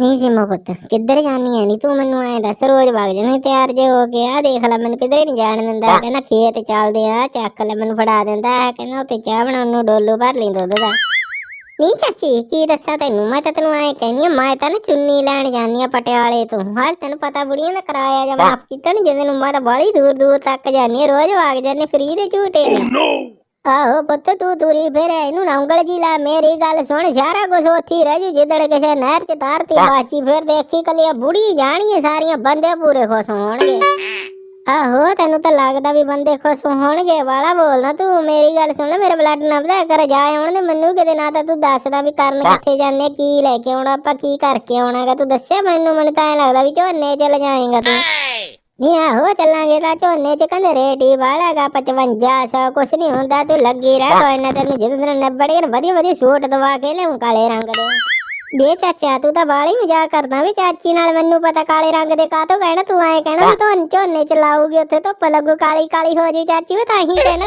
ਨਹੀਂ ਸੀਮਾ ਪੁੱਤ, ਕਿੱਧਰ ਜਾਨੀ ਐ ਨੀ? ਤੂੰ ਮੈਨੂੰ ਐ ਦੱਸ, ਰੋਜ਼ ਵਗ ਜਾਣੀ ਤਿਆਰ ਜੇ ਹੋ ਕੇ ਆ ਦੇਖ ਲੈ ਮੈਨੂੰ ਕਿਧਰੇ ਨਹੀਂ ਜਾਣ ਦਿੰਦਾ ਕਹਿੰਦਾ ਖੇਤ ਚੱਲਦੇ ਆ, ਚੱਕ ਲੈ ਮੈਨੂੰ ਫੜਾ ਦਿੰਦਾ ਕਹਿੰਦਾ ਉੱਤੇ ਚਾਹ ਬਣਾਉਣ ਨੂੰ ਡੋਲੂ ਭਰ ਲਈ ਦੁੱਧ ਦਾ ਨਹੀਂ ਚਾਚੀ, ਕੀ ਦੱਸਾਂ ਤੈਨੂੰ? ਮੈਂ ਤਾਂ ਤੈਨੂੰ ਐ ਕਹਿੰਨੀ ਆ, ਮੈਂ ਤਾਂ ਨਾ ਚੁੰਨੀ ਲੈਣ ਜਾਨੀ ਆ ਪਟਿਆਲੇ ਤੋਂ। ਹਾਂ ਤੈਨੂੰ ਪਤਾ ਬੁੜੀਆਂ ਦਾ ਕਿਰਾਇਆ ਜਾਂ ਮਾਫ ਕੀਤਾ ਨੀ ਜਿਹਦੇ ਨੂੰ ਮੈਂ ਤਾਂ ਬਾਹਲੀ ਦੂਰ ਦੂਰ ਤੱਕ ਜਾਨੀ ਆ, ਰੋਜ਼ ਵਗ ਜਾਨੀ ਫਰੀ ਦੇ ਝੂਟੇ ਨੇ ਆਹੋ ਪੁੱਤ ਤੂੰ ਤੁਰੀ ਫਿਰ ਇਹਨੂੰ ਨਾ ਉਂਗਲ ਜੀ ਲਾ ਮੇਰੀ ਗੱਲ ਸੁਣ ਸਾਰਾ ਕੁਝ ਉੱਥੇ ਰਹਿ ਜੂ ਜਿੱਦੜ ਕਿਸੇ ਨਹਿਰ ਚ ਤਾਰਤੀ ਬਾਚੀ ਫਿਰ ਦੇਖੀ ਕੱਲੀਆਂ ਬੁੜੀ ਜਾਣੀਆਂ ਸਾਰੀਆਂ ਬੰਦੇ ਪੂਰੇ ਖੁਸ਼ ਹੋਣਗੇ। ਆਹੋ ਤੈਨੂੰ ਤਾਂ ਲੱਗਦਾ ਵੀ ਬੰਦੇ ਖੁਸ਼ ਹੋਣਗੇ ਵਾਲਾ ਬੋਲਣਾ ਤੂੰ ਮੇਰੀ ਗੱਲ ਸੁਣ ਮੇਰੇ ਬਲੱਡ ਨਾ ਵਧਾ ਕਰ ਜਾ ਆਉਣ ਦੇ ਮੈਨੂੰ ਕਿਤੇ ਨਾ ਤਾਂ ਤੂੰ ਦੱਸਦਾ ਵੀ ਕਰਨ ਕਿੱਥੇ ਜਾਂਦੇ ਕੀ ਲੈ ਕੇ ਆਉਣਾ ਆਪਾਂ ਕੀ ਕਰਕੇ ਆਉਣਾਗਾ ਤੂੰ ਦੱਸਿਆ ਮੈਨੂੰ ਮੈਨੂੰ ਤਾਂ ਐ ਲੱਗਦਾ ਵੀ ਝੋਨੇ ਚ ਜਾਏਗਾ ਤੂੰ। ਨਹੀਂ ਆਹੋ ਚੱਲਾਂਗੇ ਤਾਂ ਝੋਨੇ ਚ ਕਹਿੰਦੇ ਰੇਟ ਹੀ ਵਾਲਾਗਾ 5500 ਕੁਛ ਨਹੀਂ ਹੁੰਦਾ ਤੂੰ ਲੱਗੀ ਰਹਿ ਕੋਈ ਨਾ ਤੈਨੂੰ ਜਦੋਂ ਦਿਨ ਨਿਬੜ ਗਏ ਨਾ ਵਧੀਆ ਵਧੀਆ ਸੂਟ ਦਵਾ ਕੇ ਲਿਆਉਂ ਕਾਲੇ ਰੰਗ ਦੇ। ਬੇ ਚਾਚਾ ਤੂੰ ਤਾਂ ਬਾਲੀ ਮਜ਼ਾਕ ਕਰਦਾ ਵੀ ਚਾਚੀ ਨਾਲ ਮੈਨੂੰ ਪਤਾ ਕਾਲੇ ਰੰਗ ਦੇ ਕਾਹਤੋਂ ਕਹਿਣਾ? ਤੂੰ ਐ ਕਹਿਣਾ ਵੀ ਤੂੰ ਝੋਨੇ ਚ ਲਾਊਗੀ ਉੱਥੇ ਧੁੱਪ ਲੱਗੂ ਕਾਲੀ ਕਾਲੀ ਹੋ ਜੂ ਚਾਚੀ ਵੀ ਤਾਂ ਹੀ ਕਹਿਣਾ।